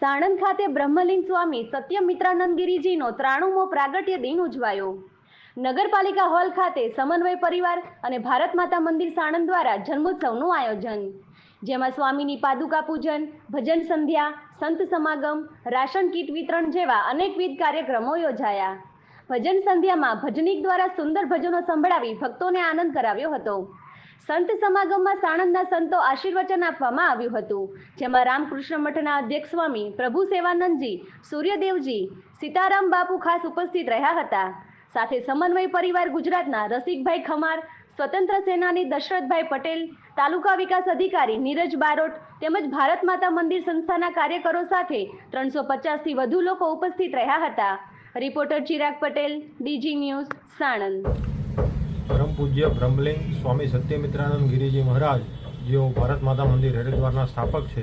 સાણંદ ખાતે બ્રહ્મલિંગ સ્વામી સત્યમિત્રાનંદગીરીજીનો ત્રાણુમો પ્રાગટ્ય દિન ઉજવાયો. નગરપાલિકા હોલ ખાતે સમન્વય પરિવાર અને ભારત માતા મંદિર સાણંદ દ્વારા જન્મોત્સવનું આયોજન. જેમાં સ્વામીની પાદુકા પૂજન, ભજન સંધ્યા, સંત સમાગમ, રાશન કીટ વિતરણ જેવા અનેકવિધ કાર્યક્રમો યોજાયા. ભજન સંધ્યામાં ભજનીક દ્વારા સુંદર ભજનો સંભળાવી ભક્તોને આનંદ કરાવ્યો હતો. સંત સમાગમમાં સાણંદના સંતો આશીર્વચન આપવામાં આવ્યું હતું. જેમાં રામકૃષ્ણ મઠના અધ્યક્ષ સ્વામી પ્રભુ સેવાનંદજી, સૂર્યદેવજી, સીતારામ બાપુ ખાસ ઉપસ્થિત રહ્યા હતા. સાથે સમન્વય પરિવાર ગુજરાતના રસિકભાઈ ખમાર, સ્વતંત્ર સેનાની દશરથભાઈ પટેલ, તાલુકા વિકાસ અધિકારી નીરજ બારોટ તેમજ ભારત માતા મંદિર સંસ્થાના કાર્યકરો સાથે ત્રણસો પચાસથી વધુ લોકો ઉપસ્થિત રહ્યા હતા. Reporter Chirag Patel, DG news, Sanand. પૂજ્ય બ્રહ્મલિંગ સ્વામી સત્યમિત્રાનંદ ગિરિજી મહારાજ, જેઓ ભારત માતા મંદિર હરિદ્વારના સ્થાપક છે,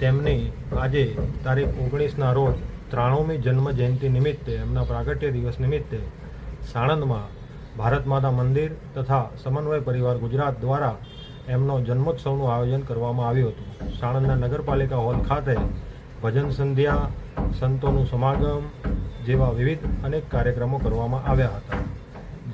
તેમની આજે તારીખ ઓગણીસના રોજ ત્રાણુમી જન્મ જયંતિ નિમિત્તે, એમના પ્રાગટ્ય દિવસ નિમિત્તે સાણંદમાં ભારત માતા મંદિર તથા સમન્વય પરિવાર ગુજરાત દ્વારા એમનો જન્મોત્સવનું આયોજન કરવામાં આવ્યું હતું. સાણંદના નગરપાલિકા હોલ ખાતે ભજન સંધ્યા, સંતોનું સમાગમ જેવા વિવિધ અનેક કાર્યક્રમો કરવામાં આવ્યા હતા.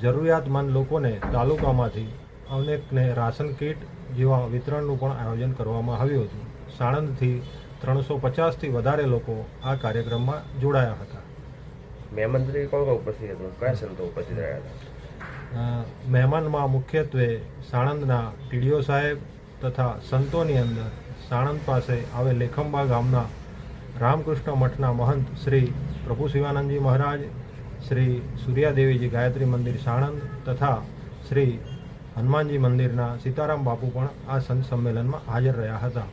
જરૂરિયાતમંદ લોકોને તાલુકામાંથી અનેકને રાશન કીટ જેવા વિતરણનું પણ આયોજન કરવામાં આવ્યું હતું. સાણંદથી ત્રણસો પચાસથી વધારે લોકો આ કાર્યક્રમમાં જોડાયા હતા. મહેમાન તરીકે કોણ કોણ ઉપસ્થિત હતું? કયા સંતો ઉપસ્થિત રહ્યા હતા? મહેમાનમાં મુખ્યત્વે સાણંદના ટીડીઓ સાહેબ તથા સંતોની અંદર સાણંદ પાસે આવેલ લેખંબા ગામના રામકૃષ્ણ મઠના મહંત શ્રી પ્રભુ શિવાનંદજી મહારાજ શ્રી સૂર્યાદેવીજી ગાયત્રી મંદિર સાણંદ તથા શ્રી હનુમાનજી મંદિરના સીતારામ બાપુ પણ આ સંત સંમેલનમાં હાજર રહ્યા હતા.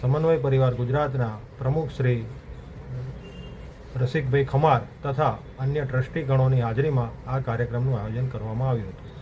સમન્વય પરિવાર ગુજરાતના પ્રમુખ શ્રી રસિકભાઈ ખમાર તથા અન્ય ટ્રસ્ટી ગણોની હાજરીમાં આ કાર્યક્રમનું આયોજન કરવામાં આવ્યું હતું.